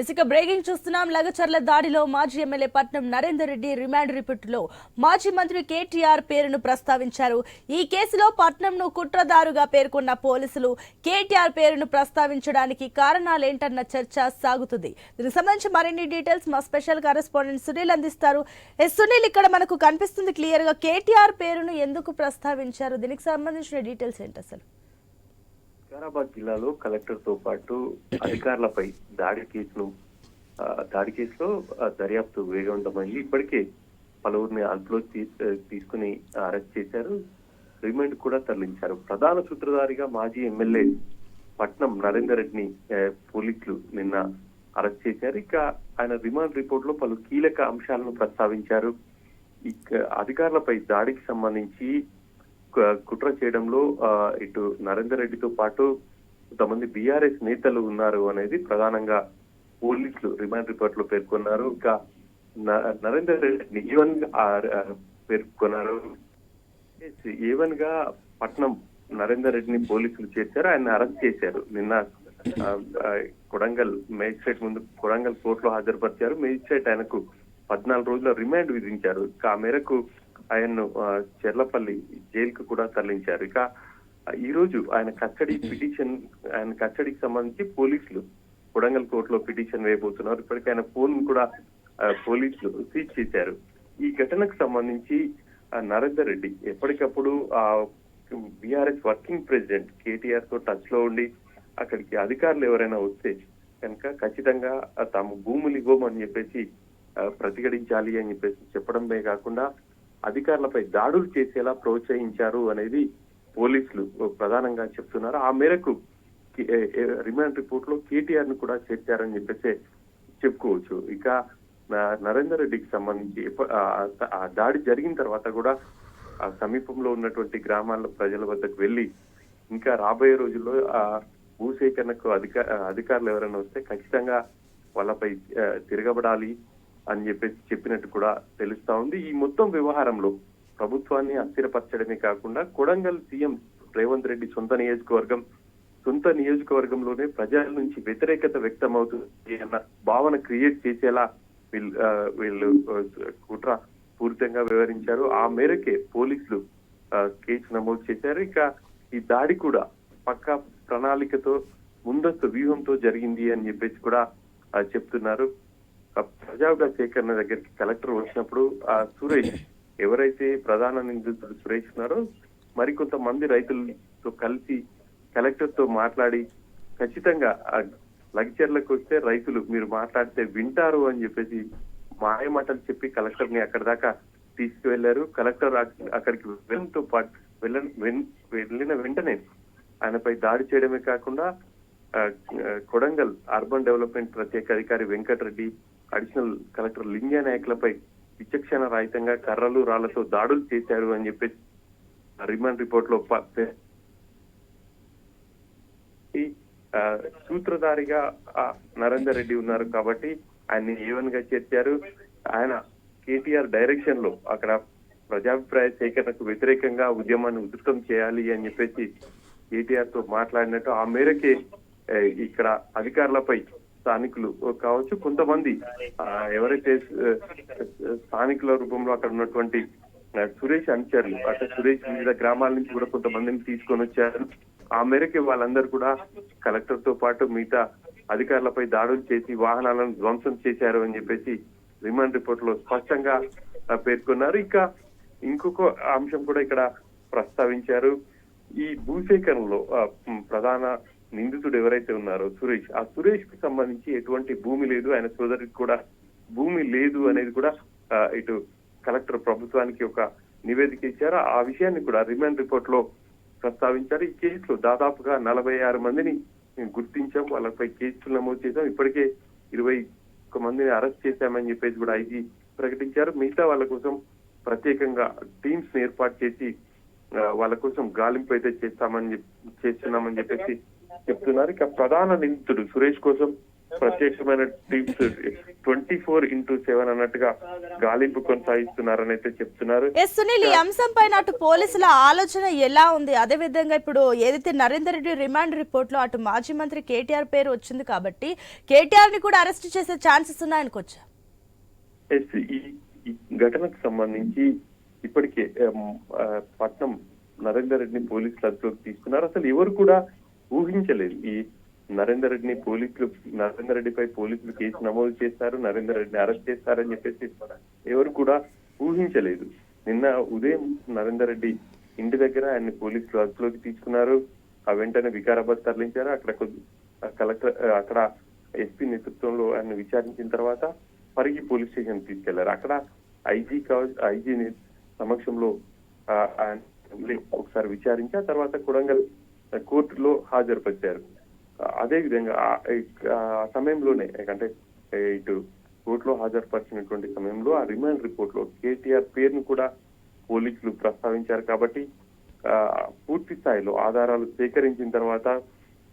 ఇసుక బ్రేకింగ్ చూస్తున్నాం. లగచర్ల దాడిలో మాజీ ఎమ్మెల్యే పట్నం నరేందర్ రెడ్డి రిమాండ్ రిపోర్టులో మాజీ మంత్రి కేటీఆర్ పేరును ప్రస్తావించారు. ఈ కేసులో పట్నంను కుట్రదారుగా పేర్కొన్న పోలీసులు కేటీఆర్ పేరును ప్రస్తావించడానికి కారణాలేంటన్న చర్చ సాగుతుంది. దీనికి సంబంధించి మరిన్ని డీటెయిల్స్ మా స్పెషల్ కరెస్పాండెంట్ సునీల్ అందిస్తారు. ఎస్ సునీల్ ఇక్కడ మనకు కనిపిస్తుంది క్లియర్గా కేటీఆర్ పేరును ఎందుకు ప్రస్తావించారు? దీనికి సంబంధించిన డీటెయిల్స్ ఏంటి అసలు? వికారాబాద్ జిల్లాలో కలెక్టర్తో పాటు అధికారులపై దాడి కేసును దాడి కేసులో దర్యాప్తు వేగవంతమైంది ఇప్పటికే పలువురిని అదుపులో తీసుకుని అరెస్ట్ చేశారు. రిమాండ్ కూడా తరలించారు. ప్రధాన సూత్రధారిగా మాజీ ఎమ్మెల్యే పట్నం నరేందర్ రెడ్డిని పోలీసులు నిన్న అరెస్ట్ చేశారు. ఇక ఆయన రిమాండ్ రిపోర్ట్లో పలు కీలక అంశాలను ప్రస్తావించారు. ఇక అధికారులపై దాడికి సంబంధించి కుట్ర చేయడంలో ఇటు నరేందర్ రెడ్డితో పాటు కొంతమంది బీఆర్ఎస్ నేతలు ఉన్నారు అనేది ప్రధానంగా పోలీసులు రిమాండ్ రిపోర్ట్లో పేర్కొన్నారు. ఇంకా నరేందర్ రెడ్డి ఈవెన్ పేర్కొన్నారు. ఈవెన్గా పట్నం నరేందర్ రెడ్డిని పోలీసులు చేశారు ఆయన అరెస్ట్ చేశారు. నిన్న కొడంగల్ మేజిస్ట్రేట్ ముందు కొడంగల్ కోర్టులో హాజరుపరిచారు. మేజిస్ట్రేట్ ఆయనకు పద్నాలుగు రోజుల రిమాండ్ విధించారు. ఆ మేరకు ఆయన్ను చెర్లపల్లి జైలుకు కూడా తరలించారు. ఇక ఈ రోజు ఆయన కస్టడీ పిటిషన్ ఆయన కస్టడీకి సంబంధించి పోలీసులు కొడంగల్ కోర్టులో పిటిషన్ వేయబోతున్నారు. ఇప్పటికే ఆయన ఫోన్ కూడా పోలీసులు సీజ్ చేశారు. ఈ ఘటనకు సంబంధించి నరేందర్ రెడ్డి ఎప్పటికప్పుడు ఆ బీఆర్ఎస్ వర్కింగ్ ప్రెసిడెంట్ కేటీఆర్తో టచ్లో ఉండి అక్కడికి అధికారులు ఎవరైనా వస్తే కనుక ఖచ్చితంగా తాము భూములు ఇవ్వమని చెప్పేసి ప్రతిఘటించాలి అని చెప్పేసి చెప్పడమే కాకుండా అధికారులపై దాడులు చేసేలా ప్రోత్సహించారు అనేది పోలీసులు ప్రధానంగా చెప్తున్నారు. ఆ మేరకు రిమాండ్ రిపోర్ట్లో కేటీఆర్ను కూడా చేర్చారని చెప్పేసి చెప్పుకోవచ్చు. ఇక నరేందర్ రెడ్డికి సంబంధించి ఆ- దాడి జరిగిన తర్వాత కూడా ఆ సమీపంలో ఉన్నటువంటి గ్రామాల ప్రజల వద్దకు వెళ్ళి ఇంకా రాబోయే రోజుల్లో ఆ భూసేకరణకు అధిక అధికారులు ఎవరైనా వస్తే ఖచ్చితంగా వాళ్ళపై తిరగబడాలి. అని చెప్పేసి చెప్పినట్టు కూడా తెలుస్తా ఉంది. ఈ మొత్తం వ్యవహారంలో ప్రభుత్వాన్ని అస్థిరపరచడమే కాకుండా కొడంగల్ సీఎం రేవంత్ రెడ్డి సొంత నియోజకవర్గం సొంత నియోజకవర్గంలోనే ప్రజల నుంచి వ్యతిరేకత వ్యక్తం అవుతుంది అన్న భావన క్రియేట్ చేసేలా వీళ్ళు వీళ్ళు కుట్ర పూర్తిగా వివరించారు. ఆ మేరకే పోలీసులు కేసు నమోదు చేశారు. ఇక ఈ దాడి కూడా పక్కా ప్రణాళికతో ముందస్తు వ్యూహంతో జరిగింది అని చెప్పేసి కూడా చెప్తున్నారు. ప్రజావుగా సేకరణ దగ్గరికి కలెక్టర్ వచ్చినప్పుడు ఆ సురేష్ ఎవరైతే ప్రధాన నిందితుడు సురేష్ ఉన్నారో మరికొంతమంది రైతులతో కలిసి కలెక్టర్తో మాట్లాడి ఖచ్చితంగా ఆ లగ్చర్లకు వస్తే రైతులు మీరు మాట్లాడితే వింటారు అని చెప్పేసి మాయమాటలు చెప్పి కలెక్టర్ని అక్కడ దాకా తీసుకువెళ్ళారు కలెక్టర్ అక్కడికి వెళ్ళడంతో పాటు వెళ్ళ వెన్- వెళ్ళిన వెంటనే ఆయనపై దాడి చేయడమే కాకుండా కొడంగల్ అర్బన్ డెవలప్మెంట్ ప్రత్యేక అధికారి వెంకటరెడ్డి అడిషనల్ కలెక్టర్ లింగ నాయకులపై విచక్షణ రహితంగా కర్రలు రాళ్ళతో దాడులు చేశారు అని చెప్పేసి రిమాండ్ రిపోర్ట్లో సూత్రధారిగా నరేందర్ రెడ్డి ఉన్నారు కాబట్టి ఆయన్ని ఏవన్గా చేర్చారు. ఆయన కేటీఆర్ డైరెక్షన్లో అక్కడ ప్రజాభిప్రాయ సేకరణకు వ్యతిరేకంగా ఉద్యమాన్ని ఉధృతం చేయాలి అని చెప్పేసి కేటీఆర్తో మాట్లాడినట్టు ఆ మేరకే ఇక్కడ అధికారులపై స్థానికులు కావచ్చు కొంతమంది. ఎవరైతే స్థానికుల రూపంలో అక్కడ ఉన్నటువంటి సురేష్ అనుచరులు అంటే సురేష్ వివిధ గ్రామాల నుంచి కూడా కొంతమందిని తీసుకొని వచ్చారు. ఆ మేరకు వాళ్ళందరూ కూడా కలెక్టర్తో పాటు మిగతా అధికారులపై దాడులు చేసి వాహనాలను ధ్వంసం చేశారు అని చెప్పేసి రిమాండ్ రిపోర్ట్లో స్పష్టంగా పేర్కొన్నారు. ఇంకా ఇంకొక అంశం కూడా ఇక్కడ ప్రస్తావించారు. ఈ భూసేకరణలో ప్రధాన నిందితుడు ఎవరైతే ఉన్నారో సురేష్ ఆ సురేష్కి సంబంధించి ఎటువంటి భూమి లేదు. ఆయన సోదరికి కూడా భూమి లేదు అనేది కూడా ఇటు కలెక్టర్ ప్రభుత్వానికి ఒక నివేదిక ఇచ్చారు. ఆ విషయాన్ని కూడా రిమాండ్ రిపోర్ట్లో ప్రస్తావించారు. ఈ కేసులో దాదాపుగా నలభై ఆరు మందిని మేము గుర్తించాం వాళ్ళపై కేసులు నమోదు చేశాం ఇప్పటికే ఇరవై ఒక మందిని అరెస్ట్ చేశామని చెప్పేసి కూడా ఐజీ ప్రకటించారు. మిగతా వాళ్ళ కోసం ప్రత్యేకంగా టీమ్స్ని ఏర్పాటు చేసి వాళ్ళ కోసం గాలింపు అయితే చేస్తామని చేస్తున్నామని చెప్పేసి చెప్తున్నారు. ఇక ప్రధాన నిందితుడు సురేష్ కోసం ప్రత్యేకమైన teams twenty four into seven అన్నట్టుగా గాలింపు కొనసాగిస్తున్నారని అయితే చెప్తున్నారు. సునీల్ ఈ అంశం పైన అటు పోలీసుల ఆలోచన ఎలా ఉంది? అదే విధంగా ఇప్పుడు ఏదైతే నరేందర్ రెడ్డి రిమాండ్ రిపోర్ట్లో అటు మాజీ మంత్రి కేటీఆర్ పేరు వచ్చింది కాబట్టి కేటీఆర్ని కూడా అరెస్ట్ చేసే ఛాన్సెస్ ఉన్నాయనుకోవచ్చు ఎస్ ఈ ఈ ఘటనకు సంబంధించి ఇప్పటికే పట్నం నరేందర్ రెడ్డిని పోలీసులు అదుపులోకి తీసుకున్నారు. అసలు ఎవరు కూడా ఊహించలేదు. ఈ నరేందర్ రెడ్డిని పోలీసులు నరేందర్ రెడ్డిపై పోలీసులు కేసు నమోదు చేస్తారు నరేందర్ రెడ్డిని అరెస్ట్ చేస్తారని చెప్పేసి ఎవరు కూడా ఊహించలేదు. నిన్న ఉదయం నరేందర్ రెడ్డి ఇంటి దగ్గర ఆయన్ని పోలీసులు అదుపులోకి తీసుకున్నారు. ఆ వెంటనే వికారాబాద్ తరలించారు. అక్కడ కొద్ది- కలెక్టర్ అక్కడ ఎస్పీ నేతృత్వంలో ఆయన విచారించిన తర్వాత పరిగి పోలీస్ స్టేషన్ తీసుకెళ్ళారు. అక్కడ ఐజీ ఐజీ సమక్షంలో ఆయన ఒకసారి విచారించి ఆ తర్వాత కొడంగల్ కోర్టులో హాజరుపరిచారు. అదే విధంగా ఆ- సమయంలోనే అంటే ఇటు కోర్టులో హాజరుపరిచినటువంటి సమయంలో ఆ రిమాండ్ రిపోర్ట్లో కేటీఆర్ పేరును కూడా పోలీసులు ప్రస్తావించారు కాబట్టి ఆ, పూర్తి స్థాయిలో ఆధారాలు సేకరించిన తర్వాత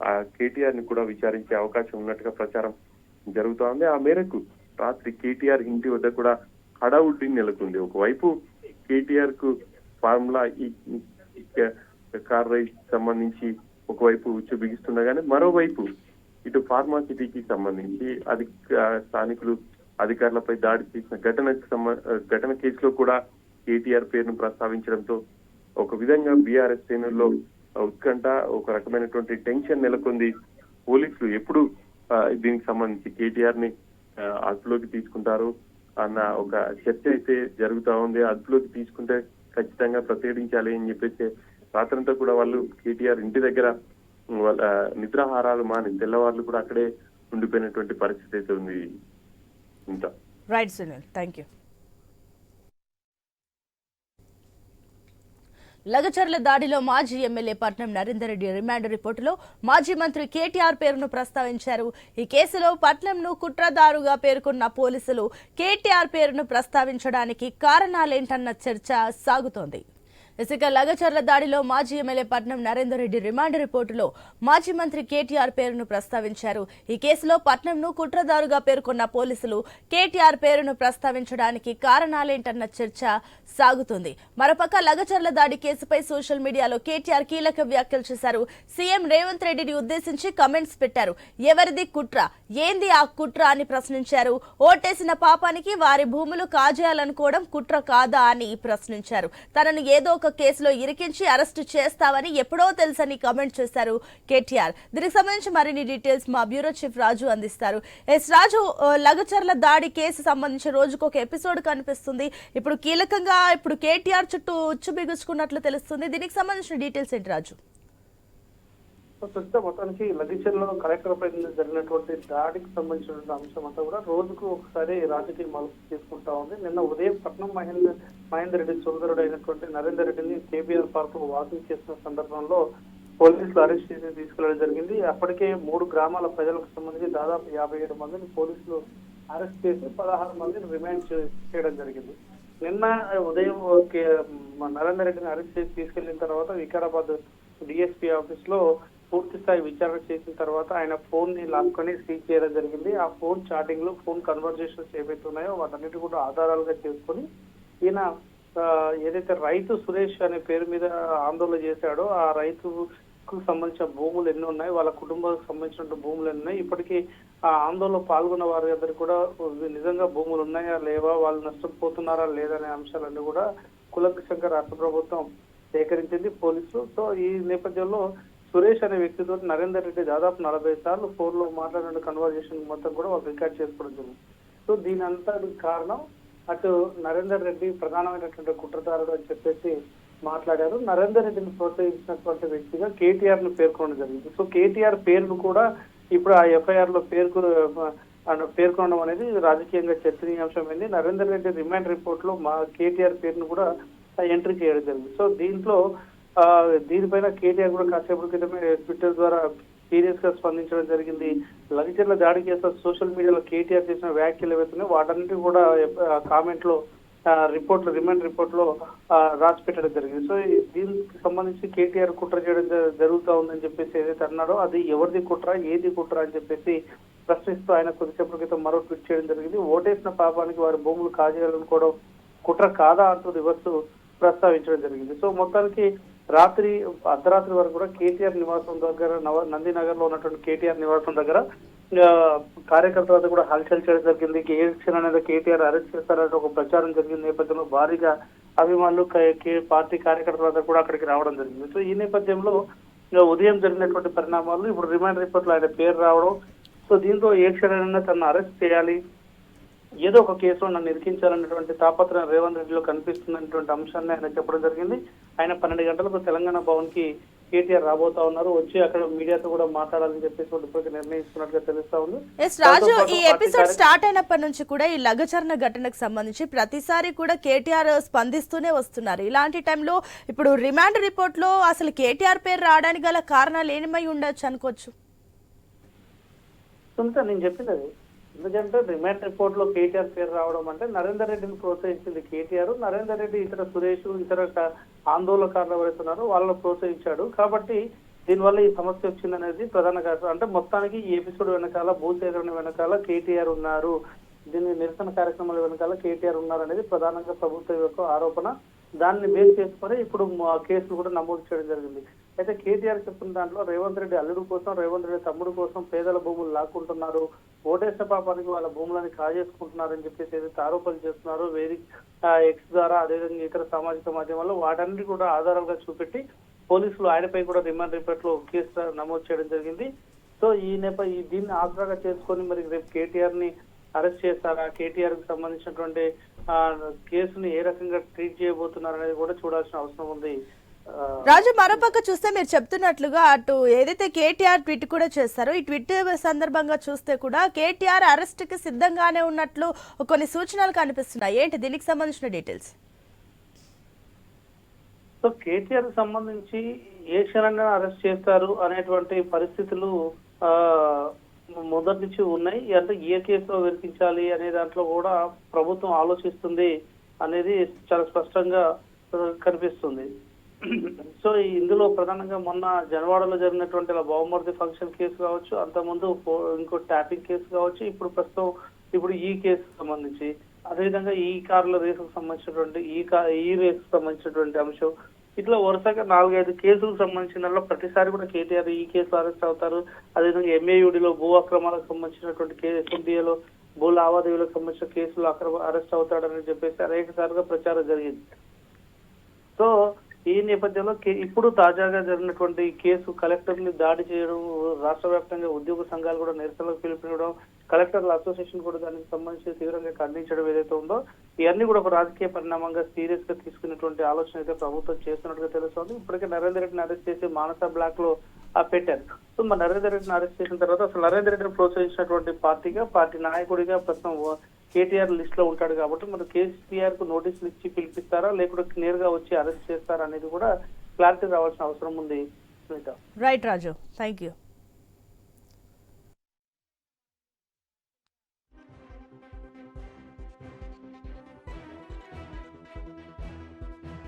ఆ కేటీఆర్ని కూడా విచారించే అవకాశం ఉన్నట్టుగా ప్రచారం జరుగుతోంది. ఆ మేరకు రాత్రి కేటీఆర్ ఇంటి వద్ద కూడా హడావుడ్డి నెలకొంది. ఒకవైపు కేటీఆర్కు ఫార్ములా ఈ కార్ రైస్ సంబంధించి ఒకవైపు ఉచ్చు బిగిస్తుండగానే మరోవైపు ఇటు ఫార్మాసిటీకి సంబంధించి అది స్థానికులు అధికారులపై దాడి చేసిన ఘటనకు ఘటన కేసులో కూడా కేటీఆర్ పేరును ప్రస్తావించడంతో ఒక విధంగా బీఆర్ఎస్ శ్రేణుల్లో ఉత్కంఠ ఒక రకమైనటువంటి టెన్షన్ నెలకొంది. పోలీసులు ఎప్పుడు దీనికి సంబంధించి కేటీఆర్ని అదుపులోకి తీసుకుంటారు అన్న ఒక చర్చ అయితే జరుగుతా ఉంది. అదుపులోకి తీసుకుంటే ఖచ్చితంగా ప్రతిఘటించాలి అని చెప్పేసి రాత్రంతా కూడా వాళ్ళు కేటీఆర్ ఇంటి దగ్గర వాళ్ళ నిద్రాహారాలు మాని తెల్లవారులు కూడా అక్కడే ఉండిపోయినటువంటి పరిస్థితి అయితే ఉంది. ఇంత. Right Sunil thank you Lagacharla దాడిలో మాజీ ఎమ్మెల్యే పట్నం నరేందర్ రెడ్డి రిమాండ్ రిపోర్టులో మాజీ మంత్రి కేటీఆర్ పేరును ప్రస్తావించారు. ఈ కేసులో పట్నంను కుట్రదారుగా పేర్కొన్న పోలీసులు కేటీఆర్ పేరును ప్రస్తావించడానికి కారణాలేంటన్న చర్చ సాగుతోంది. ఇసుక లగచర్ల దాడిలో మాజీ ఎమ్మెల్యే పట్నం నరేందర్ రెడ్డి రిమాండ్ రిపోర్టులో మాజీ మంత్రి కేటీఆర్ పేరును ప్రస్తావించారు. ఈ కేసులో పట్నంను కుట్రదారుగా పేర్కొన్న పోలీసులు కేటీఆర్ పేరును ప్రస్తావించడానికి కారణాలేంటన్న చర్చ సాగుతుంది. మరోపక్క లగచర్ల దాడి కేసుపై సోషల్ మీడియాలో కేటీఆర్ కీలక వ్యాఖ్యలు చేశారు. సీఎం రేవంత్ రెడ్డిని ఉద్దేశించి కమెంట్స్ పెట్టారు. ఎవరిది కుట్ర? ఏంది ఆ కుట్ర అని ప్రశ్నించారు. ఓటేసిన పాపానికి వారి భూములు కాజేయాలనుకోవడం కుట్ర కాదా అని ప్రశ్నించారు. తనను ఏదో ఒక కేసులో ఇరికించి అరెస్టు చేస్తామని ఎప్పుడో తెలుసని కామెంట్ చేశారు కేటీఆర్. దీనికి సంబంధించి మరిన్ని డీటెయిల్స్ మా బ్యూరో చీఫ్ రాజు అందిస్తారు. ఎస్ రాజు లగచర్ల దాడి కేసు సంబంధించి రోజుకు ఒక ఎపిసోడ్ కనిపిస్తుంది. ఇప్పుడు కీలకంగా ఇప్పుడు కేటీఆర్ చుట్టూ ఉచ్చు బిగుచుకున్నట్లు తెలుస్తుంది. దీనికి సంబంధించిన డీటెయిల్స్ ఏంటి రాజు? ప్రస్తుతం మొత్తానికి లగేచర్లో కలెక్టర్ పై జరిగినటువంటి దాడికి సంబంధించినటువంటి అంశం అంతా కూడా రోజుకు ఒకసారి రాజకీయ మలుపు తీసుకుంటా ఉంది. నిన్న ఉదయం పట్నం మహేందర్ మహేందర్ రెడ్డి సోదరుడు అయినటువంటి నరేందర్ రెడ్డిని కేబీఆర్ పార్క్ వాకింగ్ చేసిన సందర్భంలో పోలీసులు అరెస్ట్ చేసి తీసుకెళ్ళడం జరిగింది. అప్పటికే మూడు గ్రామాల ప్రజలకు సంబంధించి దాదాపు యాభై ఏడు మందిని పోలీసులు అరెస్ట్ చేసి పదహారు మందిని రిమాండ్ చేయడం జరిగింది. నిన్న ఉదయం నరేందర్ రెడ్డిని అరెస్ట్ చేసి తీసుకెళ్ళిన తర్వాత వికారాబాద్ డిఎస్పీ ఆఫీస్లో పూర్తి స్థాయి విచారణ చేసిన తర్వాత ఆయన ఫోన్ని లాక్కొని సీజ్ చేయడం జరిగింది. ఆ ఫోన్ చాటింగ్లో ఫోన్ కన్వర్జేషన్స్ ఏవైతే ఉన్నాయో వాటన్నిటి కూడా ఆధారాలుగా చేసుకొని ఈయన ఏదైతే రైతు సురేష్ అనే పేరు మీద ఆందోళన చేశాడో ఆ రైతుకు సంబంధించిన భూములు ఎన్ని ఉన్నాయి వాళ్ళ కుటుంబాలకు సంబంధించిన భూములు ఎన్ని ఉన్నాయి ఇప్పటికీ ఆ ఆందోళనలో పాల్గొన్న వారి అందరికీ కూడా నిజంగా భూములు ఉన్నాయా లేవా వాళ్ళు నష్టపోతున్నారా లేదా అనే అంశాలన్నీ కూడా కులకషంగా రాష్ట్ర ప్రభుత్వం సేకరించింది పోలీసులు. సో ఈ నేపథ్యంలో సురేష్ అనే వ్యక్తితో నరేందర్ రెడ్డి దాదాపు నలభై సార్లు ఫోన్లో మాట్లాడిన కన్వర్జేషన్ మొత్తం కూడా వాళ్ళు రికార్డ్ చేసుకోవడం జరిగింది. సో దీని అంతా కారణం అటు నరేందర్ రెడ్డి ప్రధానమైనటువంటి కుట్రదారుడు అని చెప్పేసి మాట్లాడారు. నరేందర్ రెడ్డిని ప్రోత్సహించినటువంటి వ్యక్తిగా కేటీఆర్ను పేర్కొనడం జరిగింది. సో కేటీఆర్ పేరును కూడా ఇప్పుడు ఆ ఎఫ్ఐఆర్లో పేర్కొ పేర్కొనడం అనేది రాజకీయంగా చర్చనీయాంశమైంది నరేందర్ రెడ్డి రిమాండ్ రిపోర్ట్లో మా కేటీఆర్ పేరును కూడా ఎంట్రీ చేయడం జరిగింది. సో దీంట్లో దీనిపైన కేటీఆర్ కూడా కాసేపటి క్రితమే ట్విట్టర్ ద్వారా సీరియస్గా స్పందించడం జరిగింది. లగిచర్ల దాడి కేసు సోషల్ మీడియాలో కేటీఆర్ చేసిన వ్యాఖ్యలు ఏవైతున్నాయో వాటన్నిటి కూడా కామెంట్లో రిపోర్ట్ రిమాండ్ రిపోర్ట్లో రాసి పెట్టడం జరిగింది. సో దీనికి సంబంధించి కేటీఆర్ కుట్ర చేయడం జరుగుతూ ఉందని చెప్పేసి ఏదైతే అన్నాడో అది ఎవరిది కుట్ర ఏది కుట్ర అని చెప్పేసి ప్రశ్నిస్తూ ఆయన కొద్దిసేపటి క్రితం మరో ట్వీట్ చేయడం జరిగింది. ఓటేసిన పాపానికి వారి భూములు కాజేయాలనుకోవడం కుట్ర కాదా అంటూ రివర్స్ ప్రస్తావించడం జరిగింది. సో మొత్తానికి రాత్రి అర్ధరాత్రి వరకు కూడా కేటీఆర్ నివాసం దగ్గర నవ నందినగర్లో ఉన్నటువంటి కేటీఆర్ నివాసం దగ్గర కార్యకర్తలతో కార్యకర్తల కూడా హల్చల్ చేయడం జరిగింది. ఏ క్షణం అనేది కేటీఆర్ అరెస్ట్ చేస్తారంటే ఒక ప్రచారం జరిగిన నేపథ్యంలో భారీగా అభిమానులు కే- పార్టీ కార్యకర్తల వద్ద కూడా అక్కడికి రావడం జరిగింది. సో ఈ నేపథ్యంలో ఇంకా ఉదయం జరిగినటువంటి పరిణామాలు ఇప్పుడు రిమాండ్ రిపోర్ట్లో ఆయన పేరు రావడం. సో దీంతో ఏ క్షణమైనా తనను అరెస్ట్ చేయాలి. ఏదో ఒక కేసులో నన్ను ఇరికించాలన్నటువంటి తాపత్రయం రేవంత్ రెడ్డిలో కనిపిస్తున్నటువంటి అంశాన్ని ఆయన చెప్పడం జరిగింది. ఆయన పన్నెండు గంటలకు తెలంగాణ భవన్కి కేటీఆర్ రాబోతా ఉన్నారు. వచ్చి అక్కడ మీడియాతో కూడా మాట్లాడాలని చెప్పేసి ఇప్పటికే నిర్ణయిస్తున్నట్టుగా తెలుస్తా ఉంది. ఎస్ రాజు ఈ ఎపిసోడ్ స్టార్ట్ అయినప్పటి నుంచి కూడా ఈ లగచరణ ఘటనకు సంబంధించి ప్రతిసారి కూడా కేటీఆర్ స్పందిస్తూనే వస్తున్నారు. ఇలాంటి టైంలో ఇప్పుడు రిమాండ్ రిపోర్ట్లో అసలు కేటీఆర్ పేరు రావడానికి గల కారణాలు ఏమై ఉండొచ్చు అనుకోవచ్చు? సునీత నేను చెప్పింది అది. ఎందుకంటే రిమాండ్ రిపోర్ట్లో కేటీఆర్ పేరు రావడం అంటే నరేందర్ రెడ్డిని ప్రోత్సహించింది కేటీఆర్ నరేందర్ రెడ్డి ఇతర సురేష్ ఇతర ఆందోళనకారులు ఎవరైతే వాళ్ళని ప్రోత్సహించాడు. కాబట్టి దీనివల్ల ఈ సమస్య వచ్చిందనేది ప్రధాన కారణం. అంటే మొత్తానికి ఈ ఎపిసోడ్ వెనకాల భూసేకరణ వెనకాల కేటీఆర్ ఉన్నారు. దీని నిరసన కార్యక్రమాల వెనకాల కేటీఆర్ ఉన్నారు అనేది ప్రధానంగా ప్రభుత్వం యొక్క ఆరోపణ. దాన్ని బేస్ చేసుకొని ఇప్పుడు మా కేసులు కూడా నమోదు చేయడం జరిగింది. అయితే కేటీఆర్ చెప్పిన దాంట్లో రేవంత్ రెడ్డి అల్లుడు కోసం రేవంత్ రెడ్డి తమ్ముడు కోసం పేదల భూములు లాక్కుంటున్నారు. ఓటేసిన పాపానికి వాళ్ళ భూములని కాజేసుకుంటున్నారని చెప్పేసి ఏదైతే ఆరోపణలు చేస్తున్నారో వేదిక ఎక్స్ ద్వారా అదేవిధంగా ఇతర సామాజిక మాధ్యమాల్లో వాటన్నిటి కూడా ఆధారాలుగా చూపెట్టి పోలీసులు ఆయనపై కూడా రిమాండ్ రిపోర్ట్లో కేసు నమోదు చేయడం జరిగింది. సో ఈ నేప ఈ దీన్ని ఆసరాగా చేసుకొని మరి రేపు కేటీఆర్ని అరెస్ట్ చేస్తారా? కేటీఆర్కి సంబంధించినటువంటి కేసుని ఏ రకంగా ట్రీట్ చేయబోతున్నారు అనేది కూడా చూడాల్సిన అవసరం ఉంది. రాజు మరోపక్క చూస్తే మీరు చెప్తున్నట్లుగా అటు ఏదైతే కేటీఆర్ ట్వీట్ కూడా చేస్తారో ఈ ట్వీట్ సందర్భంగా చూస్తే కూడా కేటీఆర్ అరెస్ట్కి సిద్ధంగానే ఉన్నట్లు కొన్ని సూచనలు కనిపిస్తున్నాయి. ఏంటి దీనికి సంబంధించిన డీటెయిల్స్? సో కేటీఆర్ సంబంధించి ఏ క్షణంగా అరెస్ట్ చేస్తారు అనేటువంటి పరిస్థితులు మొదటి నుంచి ఉన్నాయి. అంటే ఏ కేసులో వెరిపించాలి అనే దాంట్లో కూడా ప్రభుత్వం ఆలోచిస్తుంది అనేది చాలా స్పష్టంగా కనిపిస్తుంది. సో ఇందులో ప్రధానంగా మొన్న జనవాడలో జరిగినటువంటి ఇలా ఫంక్షన్ కేసు కావచ్చు అంతకుముందు ఇంకో ట్యాపింగ్ కేసు కావచ్చు ఇప్పుడు ప్రస్తుతం ఇప్పుడు ఈ కేసు సంబంధించి అదేవిధంగా ఈ కార్ల రేసుకు సంబంధించినటువంటి ఈ కార్ ఈ రేసుకు సంబంధించినటువంటి అంశం ఇట్లా వరుసగా నాలుగైదు కేసులకు సంబంధించిన ప్రతిసారి కూడా కేటీఆర్ ఈ కేసులో అరెస్ట్ అవుతారు. అదేవిధంగా ఎంఏయుడిలో భూ అక్రమాలకు సంబంధించినటువంటి ఎస్ఎండిఏలో భూ లావాదేవీలకు సంబంధించిన కేసులు అక్రమ అరెస్ట్ అవుతాడని చెప్పేసి అనేక సార్లుగా ప్రచారం జరిగింది. సో ఈ నేపథ్యంలో కే- ఇప్పుడు తాజాగా జరిగినటువంటి కేసు కలెక్టర్ని దాడి చేయడం రాష్ట్ర వ్యాప్తంగా ఉద్యోగ సంఘాలు కూడా నిరసనలకు పిలుపునివ్వడం కలెక్టర్ల అసోసియేషన్ కూడా దానికి సంబంధించి తీవ్రంగా ఖండించడం ఏదైతే ఉందో ఇవన్నీ కూడా ఒక రాజకీయ పరిణామంగా సీరియస్గా తీసుకున్నటువంటి ఆలోచన అయితే ప్రభుత్వం చేస్తున్నట్టుగా తెలుస్తోంది. ఇప్పటికే నరేందర్ రెడ్డిని అరెస్ట్ చేసి మానస బ్లాక్లో పెట్టారు. సో మరి నరేందర్ రెడ్డిని అరెస్ట్ చేసిన తర్వాత అసలు నరేందర్ రెడ్డిని ప్రోత్సహించినటువంటి పార్టీగా పార్టీ నాయకుడిగా ప్రస్తుతం కేటీఆర్ లిస్ట్లో ఉంటాడు కాబట్టి మరి కేసీఆర్కు నోటీసులు ఇచ్చి పిలిపిస్తారా? లేకుంటే గా వచ్చి అరెస్ట్ చేస్తారా అనేది కూడా క్లారిటీ రావాల్సిన అవసరం ఉంది రైట్ రాజు థ్యాంక్ యూ